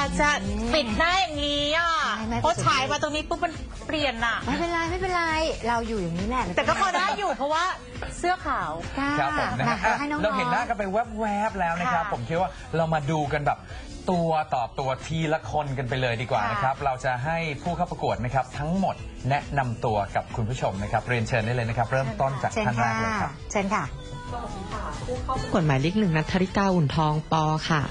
อยากจะปิดหน้าอย่างนี้อะไม่ไม่ เพราะฉายมาตรงนี้ปุ๊บมันเปลี่ยนอะ ไม่เป็นไรไม่เป็นไร เราอยู่อย่างนี้แหละแต่ก็พอได้อยู่เพราะว่าเสื้อขาวค่ะครับผมนะฮะแบ่งให้น้องๆ เราเห็นหน้ากันไปแวบๆแล้วนะครับ ค่ะผมคิดว่าเรามาดูกันแบบตัวต่อตัวทีละคนกันไปเลยดีกว่าค่ะนะครับ เราจะให้ผู้เข้าประกวดนะครับ ทั้งหมดแนะนำตัวกับคุณผู้ชมนะครับ เรียนเชิญได้เลยนะครับ เริ่มต้นจากเชิญท่านแรค่ะกเลยครับ เชิญค่ะ กฎหมายเลขหนึ่งนัทธริกาอุ่นทองปอค่ะ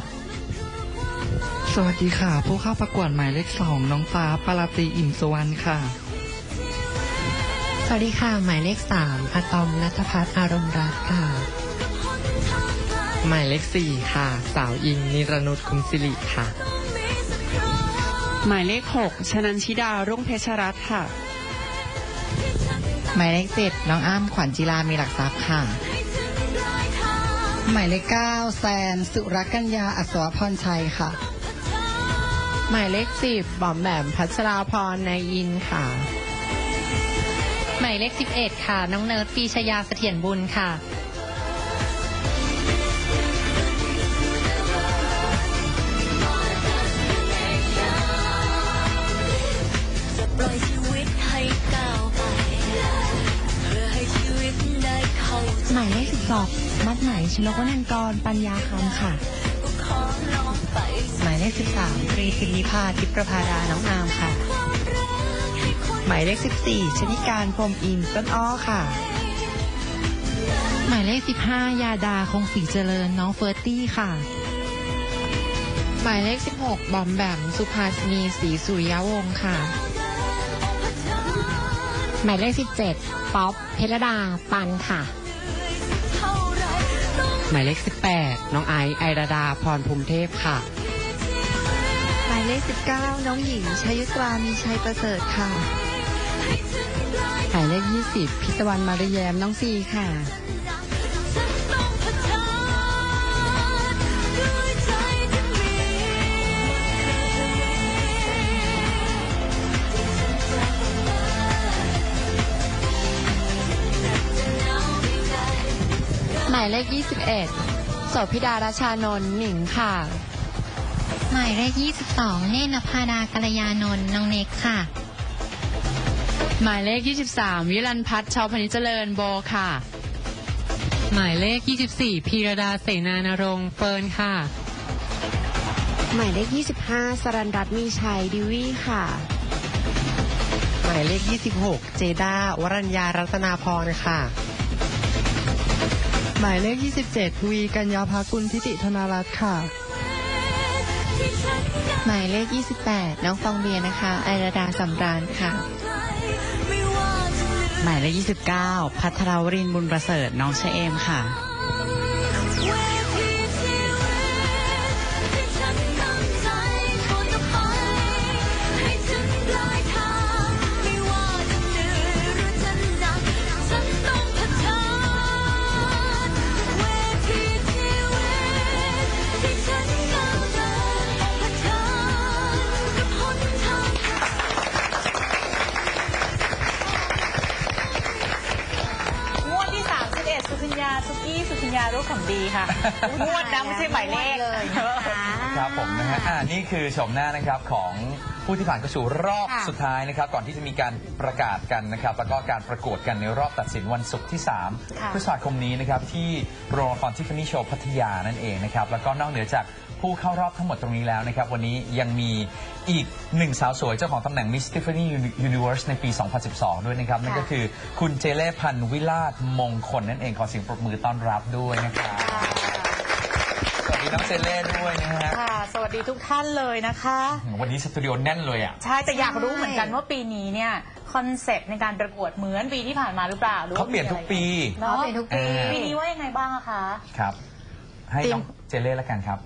สวัสดีค่ะ ผู้เข้าประกวดหมายเลขสองน้องฟ้าปาราตรีอิ่มสุวรรณค่ะ สวัสดีค่ะ หมายเลขสามอะตอมนัทพัฒน์อารมณ์รัตน์ค่ะ หมายเลขสี่ค่ะ สาวอิงนิรนุชคุ้มสิริค่ะ หมายเลข6ชนันชิดารุ่งเพชรรัตน์ค่ะ หมายเลขเจ็ดน้องอ้ำขวัญจิรามีหลักทรัพย์ค่ะ หมายเลขเก้าแซนสุรกัญญาอัศวพรชัยค่ะ หมายเลขสิบบอมแบมพัชราพรนายอินค่ะ หมายเลขสิบเอ็ดค่ะ น้องเนิร์ดปีชยาเสถียรบุญค่ะปล่อยชีวิตให้ก้าวไป เพื่อให้ชีวิตได้เข้าใจ หมายเลขสิบสองมัดไหมชนกวนันกรปัญญาคำค่ะ หมายเลข 13 ตรีสิริพาทิประภาดาน้องอามค่ะ หมายเลข 14 ชนิการพรมอินต้นอ้อค่ะ หมายเลข 15 ยาดาคงศรีเจริญน้องเฟิร์ตตี้ค่ะ หมายเลข 16 บอมแบมสุภาสนีศรีสุริยวงศ์ค่ะ หมายเลข 17 ป๊อปเพชรดาปันค่ะ หมายเลข 18 น้องไอซ์ไอราดาพรภูมิเทพค่ะ หมายเลข 19 น้องหญิงชยุตรามีชัยประเสริฐค่ะ หมายเลข 20 พิตวันมาริแยมน้องซีค่ะายเลข 21โสพิดาราชานนท์หนิงค่ะ หมายเลข 22 เนนภาดากัลยานนท์น้องเน็กค่ะ หมายเลข 23 วิรันพัฒน์ชาวพนิจเจริญโบค่ะ หมายเลข 24 พีรดาเสนานรงค์เฟิร์นค่ะ หมายเลข 25 สรันรัตน์มีชัยดิวี่ค่ะ หมายเลข 26 เจด้าวรัญญารัตนาพรค่ะ หมายเลข 27 วีกัญญาภากุลทิติธนารัตน์ค่ะ หมายเลข 28 น้องฟองเบียร์นะคะ ไอราดาสำราญค่ะไม่ว่าจะเหมายเลข 29 พัทรวรินบุญประเสริฐน้องชเอมค่ะ คะครับผมนะฮะอ่านี่คือชมหน้านะครับของผู้ที่ผ่านเข้าสู่รอบค่ะสุดท้ายนะครับ ก่อนที่จะมีการประกาศกันนะครับ แล้วก็การประกวดกันในรอบตัดสินวันศุกร์ที่ค่ะ3พฤษภาคมนี้นะครับที่โรงละครทิฟฟานี่โชว์พัทยานั่นเองนะครับ แล้วก็นอกเหนือจากผู้เข้ารอบทั้งหมดตรงนี้แล้วนะครับ วันนี้ยังมีอีกหนึ่งสาวสวยเจ้าของตำแหน่ง Miss Tiffany Universe ในปี 2012 ด้วยนะครับ นั่นก็คือคุณเจเล่พันธ์วิลาศมงคลนั่นเองขอเสียงปรบมือต้อนรับด้วยนะครับสวัสดี น้องเจเล่ด้วยนะฮะค่ะ สวัสดีทุกท่านเลยนะคะ วันนี้สตูดิโอแน่นเลยอะ ใช่แต่อยากรู้เหมือนกันว่าปีนี้เนี่ยคอนเซปต์ในการประกวดเหมือนปีที่ผ่านมาหรือเปล่าหรือเขาว่าเปลี่ยนทุกปีเนาะเขาเปลี่ยนทุกปี อ่า ปีนี้ว่ายังไงบ้างอะคะ ครับ ให้น้องเจเล่ละกันครับ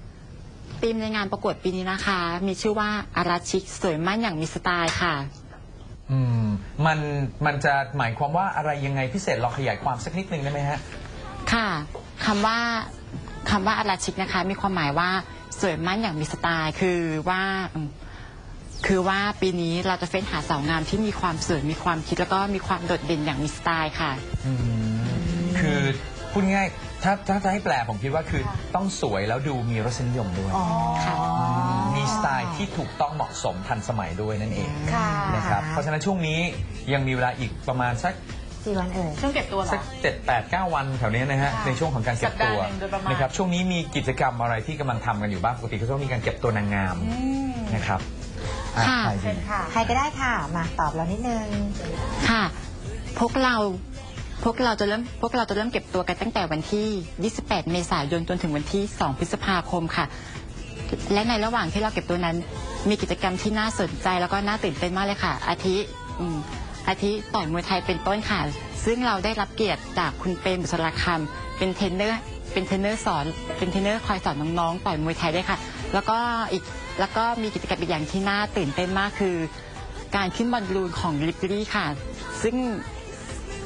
ธีมในงานประกวดปีนี้นะคะ มีชื่อว่าอาราชิกสวยมั่นอย่างมีสไตล์ค่ะ อืมมันมันจะหมายความว่าอะไรยังไงพิเศษลองขยายความสักนิดนึงได้ไหมฮะ ค่ะคำว่า คำว่าอาราชิกนะคะ มีความหมายว่าสวยมั่นอย่างมีสไตล์คือว่าอืมคือว่าปีนี้เราจะเฟ้นหาสาวงามที่มีความสวยมีความคิดแล้วก็มีความโดดเด่นอย่างมีสไตล์ค่ะอืมคือพูดง่ายถ้าถ้าจะให้แปลผมคิดว่าคือต้องสวยแล้วดูมีรสนิยมด้วยค่ะมีสไตล์ที่ถูกต้องเหมาะสมทันสมัยด้วยนั่นเองค่ะนะครับเพราะฉะนั้นช่วงนี้ยังมีเวลาอีกประมาณสัก กี่วันเอ่ย ช่วงเก็บตัวเหรสัอกเจ็ดแปดเก้าวันแถวนี้นะฮะค่ะในช่วงของการเก็บตัวสัปดาห์หนึ่งโดยประมาณ นะครับช่วงนี้มีกิจกรรมอะไรที่กำลังทำกันอยู่บ้างปกติก็ต้องมีการเก็บตัวนางงามอืมนะครับอะค่ะใครเชิดีญค่ะ ใครก็ได้ค่ะ มาตอบเรานิดนึง ค่ะ พวกเรา พวกเราจะเริ่ม พวกเราจะเริ่มเก็บตัวกันตั้งแต่วันที่ 28 เมษายนจนถึงวันที่ 2 พฤษภาคมค่ะ และในระหว่างที่เราเก็บตัวนั้น มีกิจกรรมที่น่าสนใจแล้วก็น่าตื่นเต้นมากเลยค่ะ อาทิอืม อาทิต่อยมวยไทยเป็นต้นค่ะ ซึ่งเราได้รับเกียรติจากคุณเปรมบุษราคำเป็นเทรนเนอร์เป็นเทรนเนอร์สอน เป็นเทรนเนอร์คอยสอนน้องๆต่อยมวยไทยด้วยค่ะ แล้วก็อีกแล้วก็มีกิจกรรมอีกอย่างที่น่าตื่นเต้นมากคือ การขึ้นบอลลูนของลิปลี่ค่ะ ซึ่ง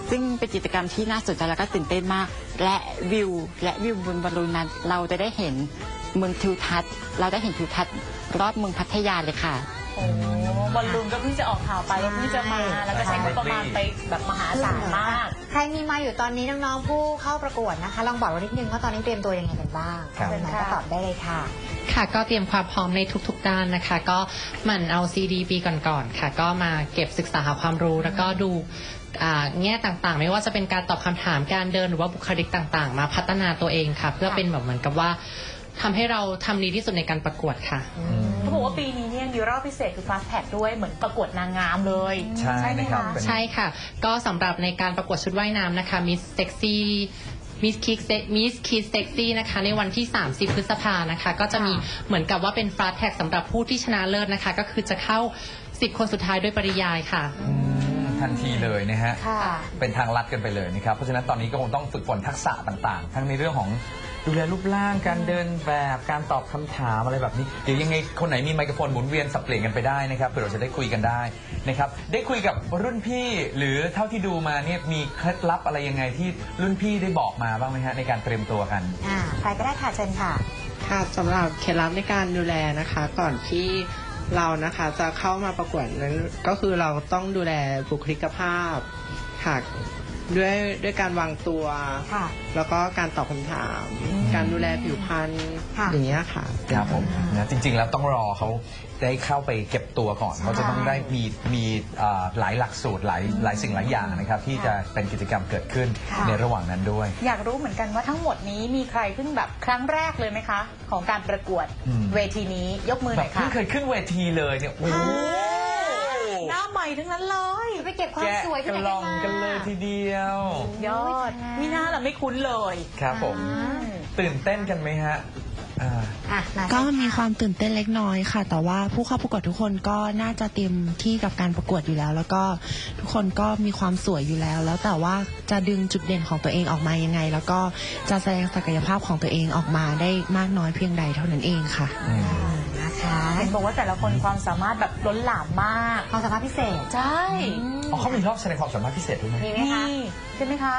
ซึ่งเป็นกิจกรรมที่น่าสนใจแล้วก็ตื่นเต้นมาก และวิวและวิวบนบอลลูนนั้น เราจะได้เห็นเมืองทิวทัศน์ เราได้เห็นทิวทัศน์รอบเมืองพัทยาเลยค่ะ บอลลูนก็เพิ่งจะออกข่าวไปแล้วเพิ่งจะมา แล้วก็ใช้งบประมาณไปแบบมหาศาลมาก ใครมีมาอยู่ตอนนี้น้องๆผู้เข้าประกวดนะคะ ลองบอกเรานิดนึงว่าตอนนี้เตรียมตัวยังไงกันบ้างครับเป็นไหนก็ตอบได้เลยค่ะค่ะก็เตรียมความพร้อมในทุกๆ ด้านนะคะ ก็หมั่นเอาซีดีปีก่อนๆค่ะ ก็มาเก็บศึกษาหาความรู้แล้วก็ดูอ่าแง่ต่างๆ ไม่ว่าจะเป็นการตอบคำถามการเดินหรือว่าบุคลิกต่างๆ มาพัฒนาตัวเองค่ะ เพื่อเป็นแบบเหมือนกับว่าทำให้เราทำดีที่สุดในการประกวดค่ะเขาบอกว่าปีนี้ เนี่ยมีรอบพิเศษคือ Fast Tag ด้วยเหมือนประกวดนางงามเลยใช่ไหมนะครับคะเป็น ใช่ค่ะ ก็สำหรับในการประกวดชุดว่ายน้ำนะคะ Miss Sexy Miss Kick Miss Kiss Sexy นะคะ ในวันที่ 30 พฤษภานะคะ ก็จะมีเหมือนกับว่าเป็นฟาสแท็กสำหรับผู้ที่ชนะเลิศนะคะ ก็คือจะเข้า 10 คนสุดท้ายด้วยปริยายค่ะ อืมทันทีเลยนะฮะ ค่ะ เป็นทางลัดกันไปเลยนะครับ เพราะฉะนั้นตอนนี้ก็คงต้องฝึกฝนทักษะต่างๆ ทั้งในเรื่องของ ดูแลรูปร่างการเดินแบบการตอบคำถามอะไรแบบนี้เดี๋ยวยังไงคนไหนมีไมโครโฟนหมุนเวียนสับเปลี่ยนกันไปได้นะครับเผื่อเราจะได้คุยกันได้นะครับได้คุยกับรุ่นพี่หรือเท่าที่ดูมาเนี่ยมีเคล็ดลับอะไรยังไงที่รุ่นพี่ได้บอกมาบ้างไหมฮะในการเตรียมตัวกัน อ่าใครก็ได้ค่ะเชิญค่ะ ค่ะสำหรับเคล็ดลับในการดูแลนะคะ ก่อนที่เรานะคะจะเข้ามาประกวดนั้นก็คือเราต้องดูแลบุคลิกภาพค่ะ ด้วยด้วยการวางตัว ค่ะ แล้วก็การตอบคำถามการดูแลผิวพรรณค่ะ อย่างเงี้ยค่ะ ครับผมนะจริง ๆ แล้วต้องรอเขาได้เข้าไปเก็บตัวก่อนเขาจะต้องได้มีมีเอ่อหลายหลักสูตรหลายหลายสิ่งหลายอย่างนะครับที่จะเป็นกิจกรรมเกิดขึ้นค่ะ ในระหว่างนั้นด้วย อยากรู้เหมือนกันว่าทั้งหมดนี้มีใครเพิ่งแบบครั้งแรกเลยไหมคะ ของการประกวดอืม เวทีนี้ยกมือหแบน่บอยเพิ่ค่ะงเคยขึ้นเวทีเลยเนี่ยโอ้โหห น้าใหม่ทั้งนั้นเลยไปเก็บความแกะสวยกที่ไหนล่องมากันเลยทีเดียว ยอดมีหน้าเราไม่คุ้นเลยครับผม ตื่นเต้นกันไหมฮะอ่า อะมาก็เชิญมีค่ะความตื่นเต้นเล็กน้อยค่ะ แต่ว่าผู้เข้าประกวดทุกคนก็น่าจะเต็มที่กับการประกวดอยู่แล้ว แล้วก็ทุกคนก็มีความสวยอยู่แล้ว แล้วแต่ว่าจะดึงจุดเด่นของตัวเองออกมายังไง แล้วก็จะแสดงศักยภาพของตัวเองออกมาได้มากน้อยเพียงใดเท่านั้นเองค่ะ อืม นะคะเห็นบอกว่าแต่ละคนความสามารถแบบล้นหลามมาก ความสามารถพิเศษ ใช่อ๋อเขามีรอบแสดงความสามารถพิเศษด้วยไหม มีไหมนี่คะใช่ไหมคะ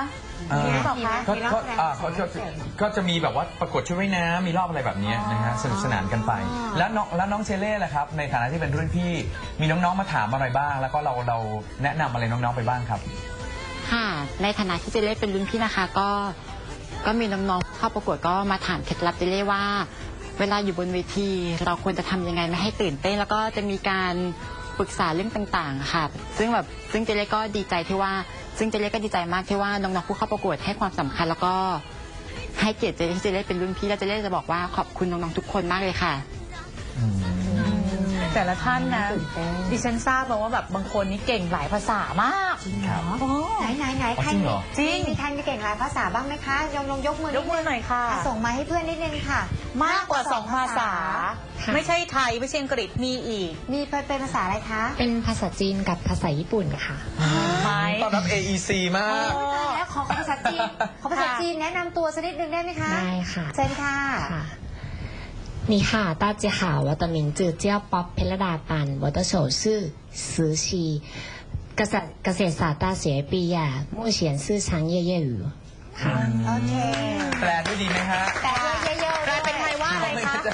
อ่า มีหรือเปล่าคะก็มีรอบก็แสดงอ่าความก็สามารถก็พิเศษก็จะมีแบบว่าประกวดชุดว่ายน้ำมีรอบอะไรแบบนี้นะฮะสนุกสนานกันไป แล้วน้องแล้วน้องเชเล่ล่ะครับ ในฐานะที่เป็นรุ่นพี่ มีน้องๆมาถามอะไรบ้าง แล้วก็เราเราแนะนำอะไรน้องๆไปบ้างครับ ค่ะ ในฐานะที่เจเล่เป็นรุ่นพี่นะคะก็ ก็มีน้องๆเข้าประกวดก็มาถามเคล็ดลับเจเล่ว่า เวลาอยู่บนเวที เราควรจะทำยังไงไม่ให้ตื่นเต้น แล้วก็จะมีการปรึกษาเรื่องต่างๆ ค่ะ ซึ่งแบบซึ่งเจเล่ก็ดีใจที่ว่า ซึ่งเจเล่ก็ดีใจมากที่ว่าน้องๆผู้เข้าประกวดให้ความสำคัญ แล้วก็ให้เกียรติเจเล่ที่เจเล่เป็นรุ่นพี่แล้วเจเล่จะบอกว่าขอบคุณน้องๆทุกคนมากเลยค่ะ แต่ละท่านนะตื่นเต้น ดิฉันทราบมาว่าแบบบางคนนี่เก่งหลายภาษามาก ครับโอ้ไหนไหนไหนอ๋อใครจริงเหรอ จริง มีใครมีเก่งหลายภาษาบ้างไหมคะยกลงยกมือยกมือหน่อยค่ะ อะส่งมาให้เพื่อนนิดนึงค่ะ มากกว่าสองภาษา ค่ะ ไม่ใช่ไทย ไม่ใช่อังกฤษมีอีกมีเป็นเป็นภาษาอะไรคะ เป็นภาษาจีนกับภาษาญี่ปุ่นค่ะ ไหมต้อนรับ AEC มาก แล้วขอภาษาจีน ขอภาษาจีนแนะนำตัวสักนิดนึงได้ไหมคะได้ค่ะ เชิญค่ะ 你好，大家好，我的名字叫 Bob เพลดาปัน我的手是实习เกษตรเกษตรศาสตร์大学毕业目前是长业业余好 โอเค แปลด้วยดีไหมฮะ แต่ด้วยเยอะ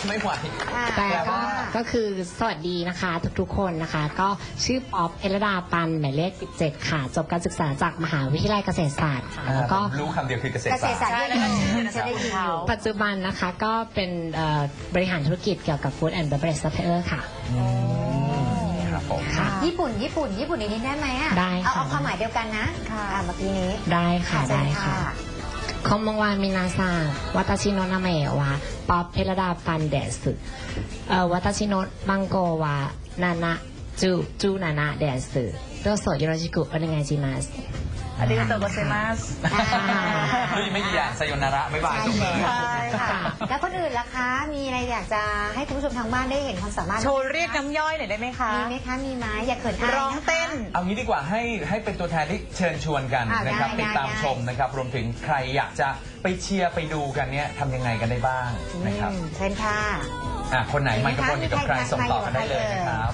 จะไม่ไหวอะแปลว่าว่าก็คือสวัสดีนะคะทุกๆคนนะคะ ก็ชื่อป๊อปเพลดาปันหมายเลข 17 ค่ะ จบการศึกษาจากมหาวิทยาลัยเกษตรศาสตร์ค่ะแล้วก็ผมรู้คำเดียวคือเกษตรเกษตรศาศาสสตตร์ร์ใช่ที่ฉันได้ยินอยู่ปัจจุบันนะคะก็เป็นเอ่อบริหารธุรกิจเกี่ยวกับ Food and Beverage Supplier ค่ะครับผมค่ะญี่ปุ่น ญี่ปุ่น ญี่ปุ่นอีกนิดได้ไหมอะ ได้เอาค่ะ เอาความหมายเดียวกันนะ ค่ะเมื่อกี้นี้ ได้ค่ะเชิได้ญค่ะ คอมมงวามินาซังวัตชิโนะนาเมะวะป๊อปเพลดาปันเดสึเอ่อวัตชิ โนะบังโกวะนานะจูจูนานะเดสึโดโซโยโรชิกุโอเนไงจิมัสอาริโกโตโกเซมัส เฮ้ยไม่กี่อย่างไซโยนาระบ๊ายบายจบเลย ใช่ค่ะ แล้วคนอื่นล่ะคะ มีอะไรอยากจะให้คุณผู้ชมทางบ้านได้เห็นความสามารถโชว์เรียกน้ำย่อยหน่อยได้ไหมคะมีไหมคะ มีไหมอย่าเขินอายร้องนะคะเต้น เอางี้ดีกว่าให้ให้เป็นตัวแทนที่เชิญชวนกันอ่านะครับได้ติดตามได้ ชมนะครับ รวมถึงใครอยากจะไปเชียร์ไปดูกันเนี่ยทำยังไงกันได้บ้างนะครับอืมเชิญค่ะ อะคนไหนมีไหมไมโครโฟนอยู่กับใครมีใครส่งต่อกันได้เลยนะครับ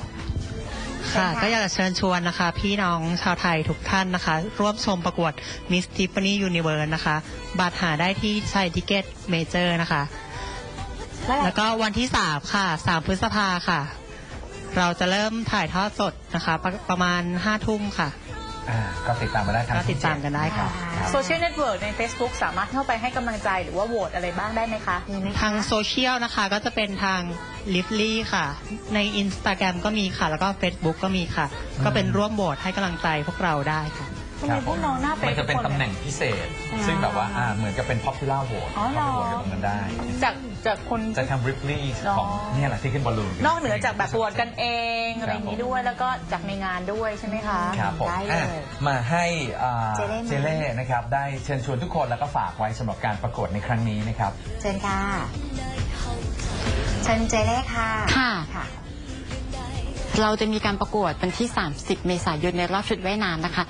ค่ะ ก็อยากจะเชิญชวนนะคะ พี่น้องชาวไทยทุกท่านนะคะ ร่วมชมประกวด Miss Tiffany Universe นะคะ บัตรหาได้ที่ไทยทิเก็ตเมเจอร์นะคะ แล้วก็วันที่ 3 ค่ะ 3 พฤษภาค่ะ เราจะเริ่มถ่ายทอดสดนะคะ ประประมาณ 5 ทุ่มค่ะ อ่าก็ติดตามมาได้ทางก็ติดตามกันได้ค่ะโซเชียลเน็ตเวิร์กใน Facebook สามารถเข้าไปให้กำลังใจหรือว่าโหวตอะไรบ้างได้ไหมคะมีไหมคะทางโซเชียลนะคะก็จะเป็นทาง l i v e l y ค่ะ ใน Instagram ก็มีค่ะ แล้วก็ Facebook ก็มีค่ะ ก็เป็นร่วมโหวตให้กำลังใจพวกเราได้ค่ะ ทำไมพวกน้องหน้าเป๊ะมันจะเป็นทุกคนตำแหน่งพิเศษ ซึ่งแบบว่าอ่าเหมือนกับเป็น popular vote อ๋อเหรอเข้าไปโหวตกันตรงนั้นได้ จากจากคน จะทำ Ripley อ๋อของเนี่ยแหละที่ขึ้นบอลลูน นอกเหนือจากแบบโหวตกันเองอะไรอย่างนี้ด้วยแล้วก็จากในงานด้วยใช่ไหมคะครับผมได้เลยอะมาให้อ่าเจเล่มา เจเล่นะครับได้เชิญชวนทุกคนแล้วก็ฝากไว้สำหรับการประกวดในครั้งนี้นะครับ เชิญค่ะ เชิญเจเล่ค่ะ ค่ะ ค่ะ เราจะมีการประกวดวันที่ 30 เมษายนในรอบชุดว่ายน้ำนะคะ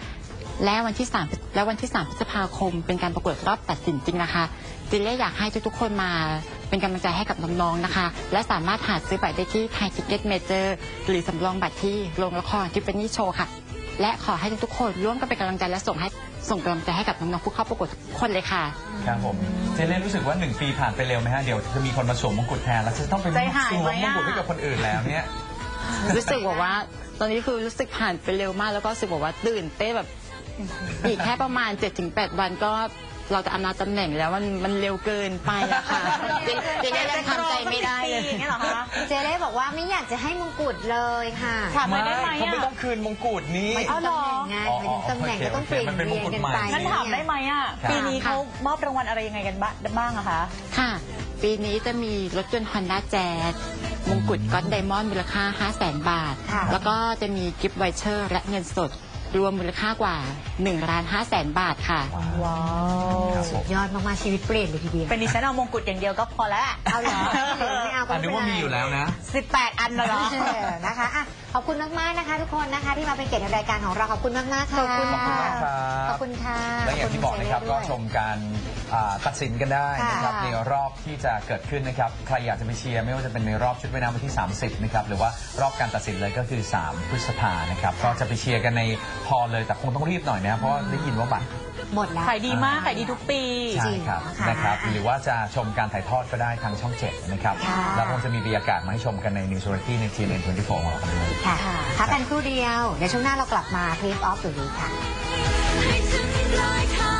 และวันที่ 3 และวันที่ 3 พฤษภาคม เป็นการประกวดรอบตัดสินจริงนะคะจินเล่อยากให้ทุกๆคนมาเป็นกำลังใจให้กับน้องๆนะคะ และสามารถหาซื้อบัตรได้ที่ไทยทิเก็ตเมเจอร์หรือสำรองบัตรที่โรงละครทิฟฟานี่โชว์ค่ะ และขอให้ทุกๆคนร่วมกันเป็นกำลังใจและส่งให้ส่งกำลังใจให้กับน้องๆผู้เข้าประกวดทุกคนเลยค่ะ ครับผมเจเล่รู้สึกว่า 1 ปีผ่านไปเร็วไหมฮะ เดี๋ยวจะมีคนมาสวมมงกุฎแทนแล้วจะต้องไปใจหายสวมไหมมอะ งกุฎให้กับคนอื่นแล้วเนี่ย รู้สึกแบบว่า ตอนนี้คือรู้สึกผ่านไปเร็วมาก แล้วก็รู้สึกแบบว่าตื่นเต้นแบบ อีกแค่ประมาณ 7-8 วันก็เราจะอำนาจตำแหน่งแล้วมันมันเร็วเกินไปอะค่ะเจเจเล่ยังทำใจไม่ได้เลยอย่างเงี้ยเหรอคะเจเล่บอกว่าไม่อยากจะให้มงกุฎเลยค่ะถามเลยได้ไหมเขาไม่อะต้องคืนมงกุฎนี้ไม่ถึงตำแหน่งไงอ๋อไม่ถึงตำแหน่งก็ต้องเปลี่ยนโอเคมันเป็นเรียนกันไปมงกุฎใหม่งั้นถามได้ไหมอะครับปีนี้เขามอบรางวัลอะไรยังไงกันบ้างบ้างอะคะค่ะ ปีนี้จะมีรถยนต์ Honda Jazz มงกุฎก้อนไดมอนด์มูลค่า 5 0 0แสนบาทค่ะแล้วก็จะมีกิฟต์ไวเชอร์และเงินสด รวมมูลค่ากว่า1ล้าน5แสนบาทค่ะ ว้าวครับผม ยอดมากๆชีวิตเปลี่ยนเลยทีเดียวเป็นดิฉันเอามงกุฎอย่างเดียวก็พอแล้ว เอาเหรอไม่เอาก็อันไม่นี้เป็นว่าไรมีอยู่แล้วนะ 18 อันนะเหรอ เออนะคะอะขอบคุณมากๆนะคะ ทุกคนนะคะที่มาเป็นเกียรติในรายการของเราขอบคุณมากๆค่ะขอบคุณขอบคุณมากครับ ขอบคุณค่ะและอย่างที่บอกนะครับก็ชมการ อ่าตัดสินกันได้นะครับค่ะในรอบที่จะเกิดขึ้นนะครับใครอยากจะไปเชียร์ไม่ว่าจะเป็นในรอบชุดว่ายน้ำวันที่ 30นะครับหรือว่ารอบการตัดสินเลยก็คือ 3 พฤษภานะครับก็จะไปเชียร์กันในพอลเลยแต่คงต้องรีบหน่อยนะเพราะว่าได้ยินว่าบัตร หมดแล้ว ขายดีมากขายดีทุกปี ใช่ครับจริงนะคะนะครับหรือว่าจะชมการถ่ายทอดก็ได้ทางช่อง 7 นะครับ ค่ะ แล้วคงจะมีบรรยากาศมาให้ชมกันใน News Variety ใน TNN 24ของเราด้วย ค่ะพักกันครู่เดียว เดี๋ยวช่วงหน้าเรากลับมา Taste Off the Week ค่ะ ให้ถึงปลายทาง